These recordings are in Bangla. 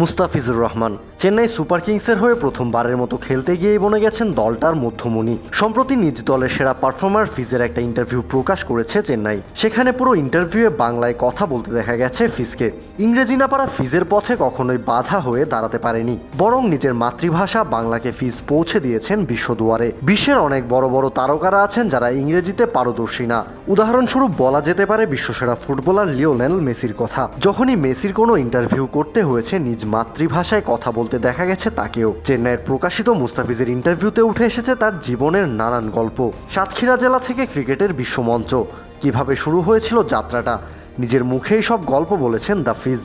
মুস্তাফিজুর রহমান। চেন্নাই সুপার কিংসের হয়ে প্রথমবারের মতো খেলতে গিয়েই বনে গেছেন দলটার মধ্যমণি। সম্প্রতি নিজ দলের সেরা পারফর্মার ফিজের একটা ইন্টারভিউ প্রকাশ করেছে চেন্নাই। সেখানে পুরো ইন্টারভিউয়ে বাংলায় কথা বলতে দেখা গেছে ফিজকে। ইংরেজি না পারা ফিজের পথে কখনোই বাধা হয়ে দাঁড়াতে পারেনি। বরং নিজের মাতৃভাষা বাংলাকে ফিজ পৌঁছে দিয়েছেন বিশ্বদুয়ারে বিশ্বের অনেক বড় বড় তারকারা আছেন যারা ইংরেজিতে পারদর্শী না। উদাহরণস্বরূপ বলা যেতে পারে বিশ্বসেরা ফুটবলার লিওনেল মেসির কথা। যখনই মেসির কোনো ইন্টারভিউ করতে হয়েছে নিজ মাতৃভাষায় কথা বলতে দেখা গেছে তাকেও। চেন্নাইয়ের প্রকাশিত মুস্তাফিজের ইন্টারভিউতে উঠে এসেছে তার জীবনের নানান গল্প। সাতক্ষীরা জেলা থেকে ক্রিকেটের বিশ্বমঞ্চ। কীভাবে শুরু হয়েছিল যাত্রাটা? নিজের মুখেই সব গল্প বলেছেন দ্য ফিজ।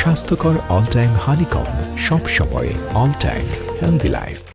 স্বাস্থ্যকর অল টাইম হানিকম সব সময় অল টাইম হেলদি লাইফ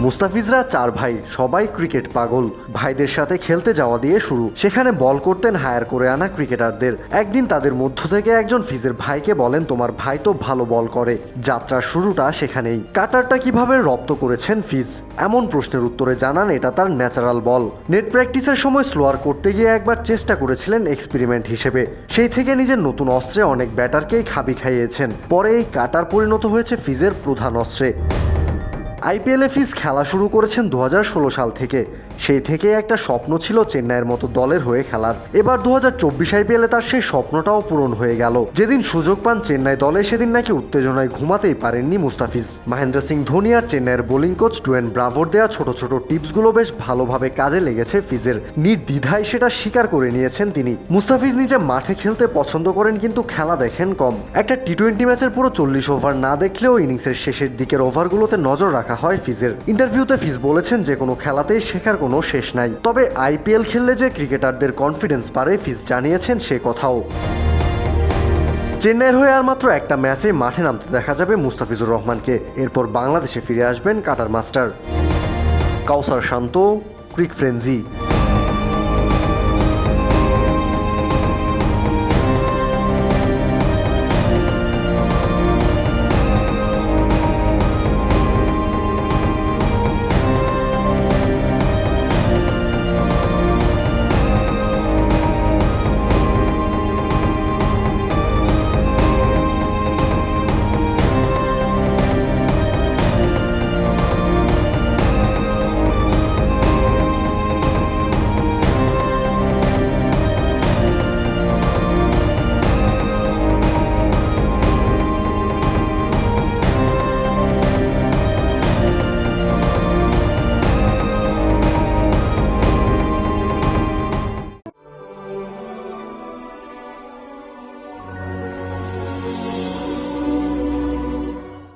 মুস্তাফিজরা চার ভাই, সবাই ক্রিকেট পাগল। ভাইদের সাথে খেলতে যাওয়া দিয়ে শুরু। সেখানে বল করতেন হায়ার করে আনা ক্রিকেটারদের। একদিন তাদের মধ্য থেকে একজন ফিজের ভাইকে বলেন, তোমার ভাই তো ভালো বল করে। যাত্রার শুরুটা সেখানেই। কাটারটা কীভাবে রপ্ত করেছেন ফিজ? এমন প্রশ্নের উত্তরে জানান, এটা তার ন্যাচারাল বল। নেট প্র্যাকটিসের সময় স্লোয়ার করতে গিয়ে একবার চেষ্টা করেছিলেন এক্সপেরিমেন্ট হিসেবে। সেই থেকে নিজের নতুন অস্ত্রে অনেক ব্যাটারকেই খাবি খাইয়েছেন। পরে এই কাটার পরিণত হয়েছে ফিজের প্রধান অস্ত্রে। আইপিএলে ফিজ খেলা শুরু করেছেন দু হাজার ষোলো সাল থেকে। সেই থেকে একটা স্বপ্ন ছিল চেন্নাইয়ের মতো দলের হয়ে খেলার। এবার দু হাজার চব্বিশ আইপিএলে তার সেই স্বপ্নটাও পূরণ হয়ে গেল। যেদিন সুযোগ পান চেন্নাই দলে, সেদিন নাকি উত্তেজনায় ঘুমাতেই পারেননি মুস্তাফিজ। মহেন্দ্র সিং ধোনি আর চেন্নাইয়ের বোলিং কোচ টুয়েন ব্রাভোর দেওয়া ছোট ছোট টিপসগুলো বেশ ভালোভাবে কাজে লেগেছে ফিজের। নির্দ্বিধায় সেটা স্বীকার করে নিয়েছেন তিনি। মুস্তাফিজ নিজে মাঠে খেলতে পছন্দ করেন কিন্তু খেলা দেখেন কম। একটা টি টোয়েন্টি ম্যাচের পুরো চল্লিশ ওভার না দেখলেও ইনিংসের শেষের দিকের ওভারগুলোতে নজর রাখা হয় ফিজের। ইন্টারভিউতে ফিজ বলেছেন যে কোনো খেলাতেই শেখার কোনো শেষ নাই। তবে আইপিএল খেললে যে ক্রিকেটারদের কনফিডেন্স বাড়ে, ফিজ জানিয়েছেন সে কথাও। চেন্নাইয়ের হয়ে আর মাত্র একটা ম্যাচে মাঠে নামতে দেখা যাবে মুস্তাফিজুর রহমানকে। এরপর বাংলাদেশে ফিরে আসবেন কাটার মাস্টার। কাউসার শান্ত, ক্রিক ফ্রেন্জি